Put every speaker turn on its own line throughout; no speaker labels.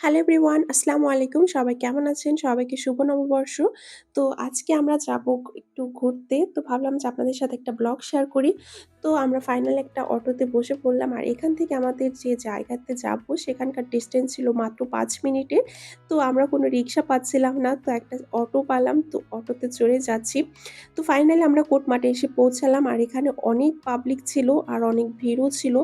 Hello everyone, আসসালামু আলাইকুম। সবাই কেমন আছেন? সবাইকে শুভ নববর্ষ। তো আজকে আমরা যাব একটু ঘুরতে। তো ভাবলাম যে আপনাদের সাথে একটা ব্লগ শেয়ার করি। তো আমরা ফাইনাল একটা অটোতে বসে পড়লাম। আর এখান থেকে আমাদের যে জায়গাতে যাব, সেখানকার ডিস্টেন্স ছিল মাত্র পাঁচ মিনিটের। তো আমরা কোনো রিক্সা পাচ্ছিলাম না, তো একটা অটো পালাম, তো অটোতে চড়ে যাচ্ছি। তো ফাইনালি আমরা কোর্ট মাঠে এসে পৌঁছালাম। আর এখানে অনেক পাবলিক ছিল আর অনেক ভিড়ও ছিল।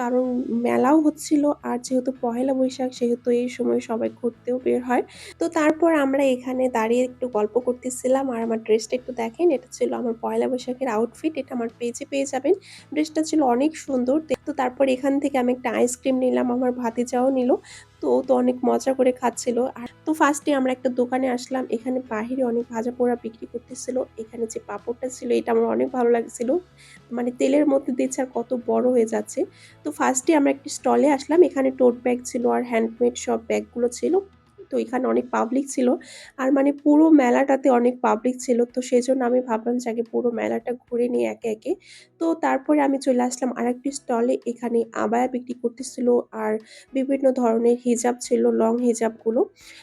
কারণ মেলাও হচ্ছিল আর যেহেতু পহেলা বৈশাখ, সেহেতু এই সময় সবাই ঘুরতেও বের হয়। তো তারপর আমরা এখানে দাঁড়িয়ে একটু গল্প করতেছিলাম। আর আমার ড্রেসটা একটু দেখেন, এটা ছিল আমার পয়লা বৈশাখের আউটফিট এটা আমার পেজে পেয়ে যাবেন। ড্রেসটা ছিল অনেক সুন্দর। তো তারপর এখান থেকে আমি একটা আইসক্রিম নিলাম, আমার ভাতে ভাতিজাও নিল। তো তো অনেক মজা করে খাচ্ছিল। আর তো ফার্স্টে আমরা একটা দোকানে আসলাম, এখানে বাহিরে অনেক ভাজা পোড়া বিক্রি করতেছিল। এখানে যে পাপড়টা ছিল, এটা আমার অনেক ভালো লাগছিল। মানে তেলের মধ্যে দিচ্ছে আর কত বড় হয়ে যাচ্ছে। তো ফার্স্টে আমরা একটি স্টলে আসলাম, এখানে টোট ব্যাগ ছিল আর হ্যান্ডমেড সব ব্যাগগুলো ছিল। তো এখানে অনেক পাবলিক ছিল। আর মানে পুরো মেলাটাতে অনেক পাবলিক ছিল। তো সেই জন্য আমি ভাবলাম যে আগে পুরো মেলাটা ঘুরে নিই একে একে। তো তারপরে আমি চলে আসলাম আর একটি স্টলে এখানে আবায়া বিক্রি করতেছিল আর বিভিন্ন ধরনের হিজাব ছিল লং হিজাবগুলো।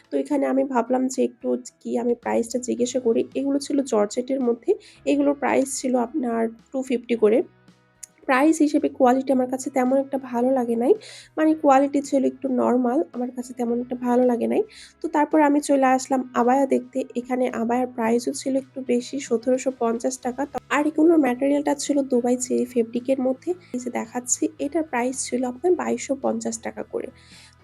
তো এখানে আমি ভাবলাম যে একটু কি আমি প্রাইসটা জিজ্ঞাসা করি। এগুলো ছিল জর্জেটের মধ্যে। এগুলোর প্রাইস ছিল আপনার টু ফিফটি করে। প্রাইস হিসেবে কোয়ালিটি আমার কাছে তেমন একটা ভালো লাগে নাই। মানে কোয়ালিটি ছিল একটু নর্মাল আমার কাছে তেমন একটা ভালো লাগে নাই। তো তারপর আমি চলে আসলাম আবায়া দেখতে। এখানে আবায়ার প্রাইসও ছিল একটু বেশি, সতেরোশো পঞ্চাশ টাকা। আর এগুলোর ম্যাটেরিয়ালটা ছিল দুবাই চেরি ফেব্রিকের মধ্যে, এই যে দেখাচ্ছি, এটার প্রাইস ছিল আপনার বাইশশো পঞ্চাশ টাকা করে।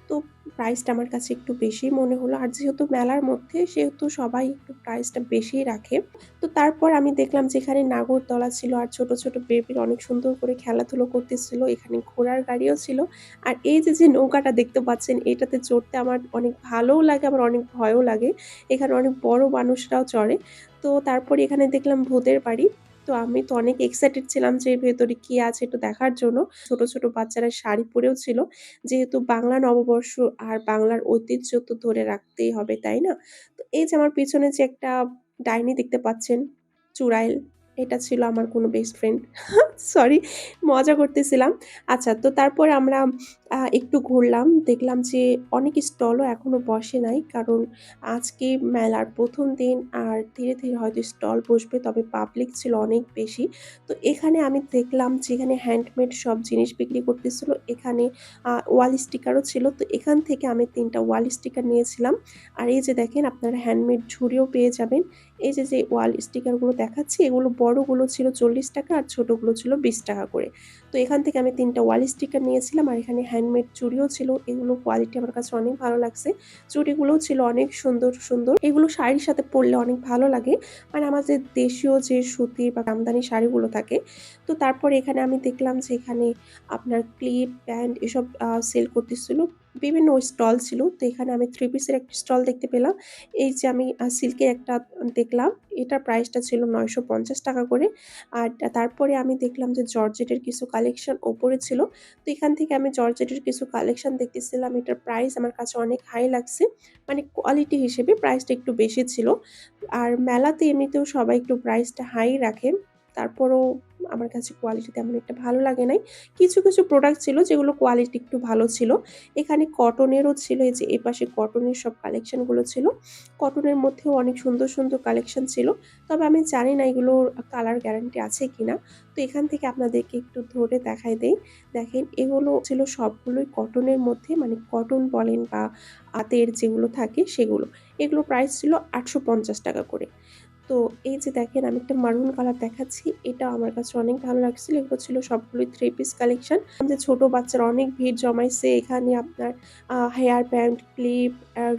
তো প্রাইসটা আমার কাছে একটু বেশিই মনে হলো। আর যেহেতু মেলার মধ্যে, সেহেতু সবাই একটু প্রাইসটা বেশিই রাখে। তো তারপর আমি দেখলাম যেখানে নাগরদোলা ছিল আর ছোট ছোট বেবির অনেক সুন্দর করে খেলাধুলো করতেছিল। এখানে ঘোড়ার গাড়িও ছিল। আর এই যে যে নৌকাটা দেখতে পাচ্ছেন, এটাতে চড়তে আমার অনেক ভালোও লাগে, আমার অনেক ভয়ও লাগে। এখানে অনেক বড় মানুষরাও চড়ে। তো তারপরে এখানে দেখলাম ভূতের বাড়ি। তো আমি তো অনেক এক্সাইটেড ছিলাম যে ভেতরে কি আছে একটু দেখার জন্য। ছোট ছোট বাচ্চারা শাড়ি পরেও ছিল। যেহেতু বাংলা নববর্ষ আর বাংলার ঐতিহ্য তো ধরে রাখতেই হবে, তাই না? তো এই যে আমার পিছনে যে একটা ডাইনি দেখতে পাচ্ছেন, চুড়াইল এটা ছিল আমার কোনো বেস্ট ফ্রেন্ড সরি মজা করতেছিলাম। আচ্ছা তো তারপর আমরা একটু ঘুরলাম। দেখলাম যে অনেক স্টলও এখনও বসে নাই। কারণ আজকে মেলার প্রথম দিন আর ধীরে ধীরে হয়তো স্টল বসবে, তবে পাবলিক ছিল অনেক বেশি। তো এখানে আমি দেখলাম যে এখানে হ্যান্ডমেড সব জিনিস বিক্রি করতেছিল। এখানে ওয়াল স্টিকারও ছিল। তো এখান থেকে আমি তিনটা ওয়াল স্টিকার নিয়েছিলাম। আর এই যে দেখেন, আপনারা হ্যান্ডমেড ঝুড়িও পেয়ে যাবেন। এই যে যে ওয়াল স্টিকারগুলো দেখাচ্ছি, এগুলো বড়গুলো ছিল চল্লিশ টাকা আর ছোটোগুলো ছিল বিশ টাকা করে। তো এখান থেকে আমি তিনটা ওয়াল স্টিকার নিয়েছিলাম আর এখানে হ্যান্ডমেড চুড়িও ছিল। এগুলো কোয়ালিটি আমার কাছে অনেক ভালো লাগছে। চুড়িগুলোও ছিল অনেক সুন্দর সুন্দর। এগুলো শাড়ির সাথে পরলে অনেক ভালো লাগে। মানে আমাদের দেশীয় যে সুতির বা আমদানি শাড়িগুলো থাকে, তো তারপর এখানে আমি দেখলাম যে এখানে আপনার ক্লিপ, প্যান্ট এসব সেল করতেছিল। বিভিন্ন স্টল ছিল, তো এখানে আমি থ্রি পিসের একটা স্টল দেখতে পেলাম। এই যে আমি সিল্কের একটা দেখলাম, এটার প্রাইসটা ছিল নয়শো পঞ্চাশ টাকা করে। আর তারপরে আমি দেখলাম যে জর্জেটের কিছু কালেকশন ওপরে ছিল। তো এখান থেকে আমি জর্জেটের কিছু কালেকশন দেখতেছিলাম, এটার প্রাইস আমার কাছে অনেক হাই লাগছে। মানে কোয়ালিটি হিসেবে প্রাইসটা একটু বেশি ছিল। আর মেলাতে এমনিতেও সবাই একটু প্রাইসটা হাই রাখে। তারপরও আমার কাছে কোয়ালিটি তেমন একটা ভালো লাগে নাই। কিছু কিছু প্রোডাক্ট ছিল যেগুলো কোয়ালিটি একটু ভালো ছিল। এখানে কটনেরও ছিল, এই যে এ পাশে কটনের সব কালেকশানগুলো ছিল। কটনের মধ্যেও অনেক সুন্দর সুন্দর কালেকশান ছিল। তবে আমি জানি না এগুলোর কালার গ্যারান্টি আছে কি না তো এখান থেকে আপনাদেরকে একটু ধরে দেখাই দেই। দেখেন, এগুলো ছিল সবগুলোই কটনের মধ্যে মানে কটন বলেন বা হাতের যেগুলো থাকে সেগুলো। এগুলো প্রাইস ছিল আটশো পঞ্চাশ টাকা করে। তো এই যে দেখেন, আমি একটা মারুন কালার দেখাচ্ছি। এটা আমার কাছে অনেক ভালো লাগছিল। এগুলো ছিল সবগুলোই থ্রি পিস কালেকশন যে ছোট বাচ্চার অনেক ভিড় জমাইছে। এখানে আপনার হেয়ার প্যান্ট ক্লিপ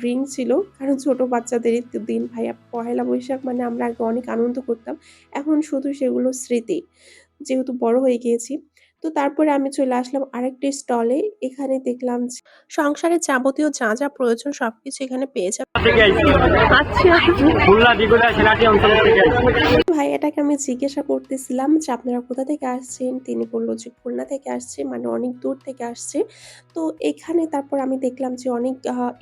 রিং ছিল। কারণ ছোট বাচ্চাদেরই দিন ভাই পহেলা বৈশাখ মানে আমরা আগে অনেক আনন্দ করতাম। এখন শুধু সেগুলো স্মৃতি। যেহেতু বড় হয়ে গিয়েছি তো তারপরে আমি চলে আসলাম আরেকটি স্টলে। এখানে দেখলাম সংসারের যাবতীয় যা যা প্রয়োজন সবকিছু এখানে পেয়ে যাবে। আচ্ছা। ভাই এটাকে আমি জিজ্ঞাসা করতেছিলাম যে আপনারা কোথা থেকে আসছেন? তিনি বলল যে খুলনা থেকে আসছে মানে অনেক দূর থেকে আসছে। তো এখানে তারপর আমি দেখলাম যে অনেক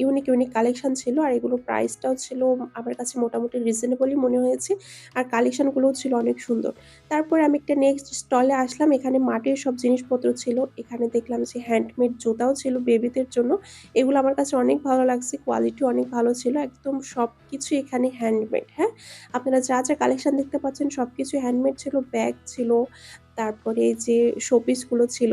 ইউনিক ইউনিক কালেকশন ছিল আর এগুলো প্রাইসটাও ছিল আমার কাছে মোটামুটি রিজনেবলই মনে হয়েছে। আর কালেকশনগুলোও ছিল অনেক সুন্দর। তারপর আমি একটা নেক্সট স্টলে আসলাম। এখানে মাটির সব জিনিসপত্র ছিল। এখানে দেখলাম যে হ্যান্ডমেড জুতাও ছিল বেবিদের জন্য। এগুলো আমার কাছে অনেক ভালো লাগছে কোয়ালিটি অনেক ভালো ছিল। একদম সব কিছু এখানে হ্যান্ডমেড হ্যাঁ? আপনারা যা যা কালেকশান দেখতে পাচ্ছেন সব কিছু হ্যান্ডমেড ছিল ব্যাগ ছিল তারপরে যে শোপিসগুলো ছিল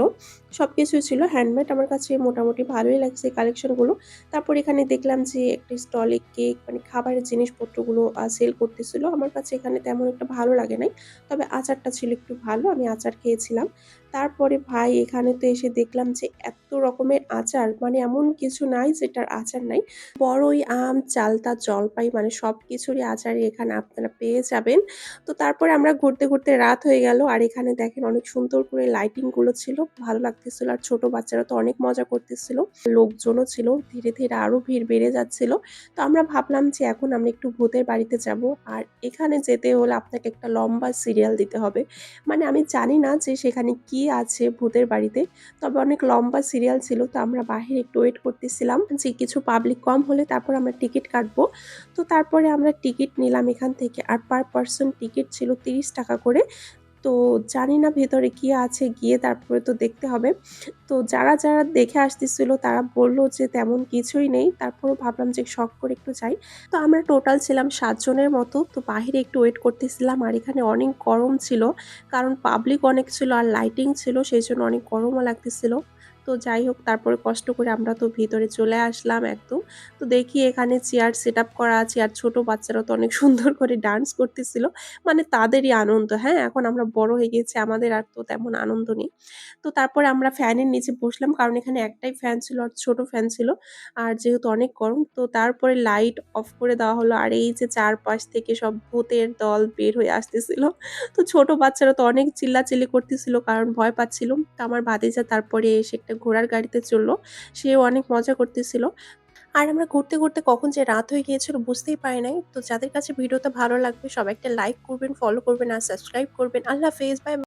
সব কিছুই ছিল হ্যান্ডমেড আমার কাছে মোটামুটি ভালোই লাগছে কালেকশনগুলো তারপর এখানে দেখলাম যে একটা স্টলে কেক মানে খাবারের জিনিসপত্রগুলো সেল করতেছিল। আমার কাছে এখানে তেমন একটা ভালো লাগে নাই, তবে আচারটা ছিল একটু ভালো, আমি আচার খেয়েছিলাম। তারপরে ভাই এখানে তো এসে দেখলাম যে এত রকমের আচার মানে এমন কিছু নাই যেটার আচার নাই। বড়ই আম, চালতা, জলপাই মানে সব কিছুরই আচারই এখানে আপনারা পেয়ে যাবেন। তো তারপরে আমরা ঘুরতে ঘুরতে রাত হয়ে গেল, আর এখানে দেখেন অনেক সুন্দর করে লাইটিংগুলো ছিল, ভালো লাগতেছিল। আর ছোট বাচ্চারা তো অনেক মজা করতেছিল। লোকজনও ছিল, ধীরে ধীরে আরও ভিড় বেড়ে যাচ্ছিল। তো আমরা ভাবলাম যে এখন আমরা একটু ভূতের বাড়িতে যাব। আর এখানে যেতে হলে আপনাকে একটা লম্বা সিরিয়াল দিতে হবে। মানে আমি জানি না যে সেখানে কি আছে ভূতের বাড়িতে, তবে অনেক লম্বা সিরিয়াল ছিল। তো আমরা বাহিরে একটু ওয়েট করতেছিলাম যে কিছু পাবলিক কম হলে তারপর আমরা টিকিট কাটবো। তো তারপরে আমরা টিকিট নিলাম এখান থেকে। আর পার পার্সন টিকিট ছিল তিরিশ টাকা করে। তো জানি না ভেতরে কি আছে, গিয়ে তারপরে তো দেখতে হবে। তো যারা যারা দেখে আসতেছিল, তারা বলল যে তেমন কিছুই নেই। তারপরও ভাবলাম যে শখ করে একটু যাই। তো আমরা টোটাল ছিলাম সাতজনের মতো। তো বাহিরে একটু ওয়েট করতেছিলাম। আর এখানে অনেক গরম ছিল। কারণ পাবলিক অনেক ছিল আর লাইটিং ছিল, সেই জন্য অনেক গরমও লাগতেছিল। তো যাই হোক, তারপরে কষ্ট করে আমরা তো ভিতরে চলে আসলাম একদম। তো দেখি এখানে চেয়ার সেট আপ করা আছে আর ছোট বাচ্চারা তো অনেক সুন্দর করে ডান্স করতেছিল। মানে তাদেরই আনন্দ হ্যাঁ? এখন আমরা বড় হয়ে গেছি, আমাদের আর তো তেমন আনন্দ নেই। তো তারপরে আমরা ফ্যানের নিচে বসলাম, কারণ এখানে একটাই ফ্যান ছিল আর ছোট ফ্যান ছিল। আর যেহেতু অনেক গরম, তো তারপরে লাইট অফ করে দেওয়া হলো। আর এই যে চারপাশ থেকে সব ভূতের দল বের হয়ে আসতেছিল। তো ছোট বাচ্চারা তো অনেক চিল্লাচিল্লি করতেছিল, কারণ ভয় পাচ্ছিল। তো আমার ভাতিজা তারপরে এসে একটা ঘোড়ার গাড়িতে চলল সেও অনেক মজা করতেছিল। আর আমরা ঘুরতে ঘুরতে কখন যে রাত হয়ে গিয়েছিল বুঝতেই পারি নাই। তো যাদের কাছে ভিডিওটা ভালো লাগবে সবাই একটা লাইক করবেন ফলো করবেন আর সাবস্ক্রাইব করবেন। আল্লাহ ফেস বাই